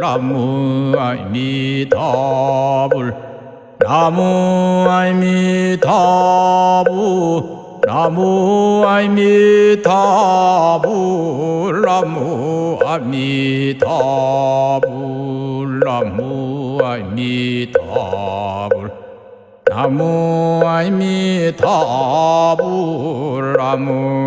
나무 아미타불. 나무 아미타불. 나무 아미타불. 나무 나무 아미타불. 나무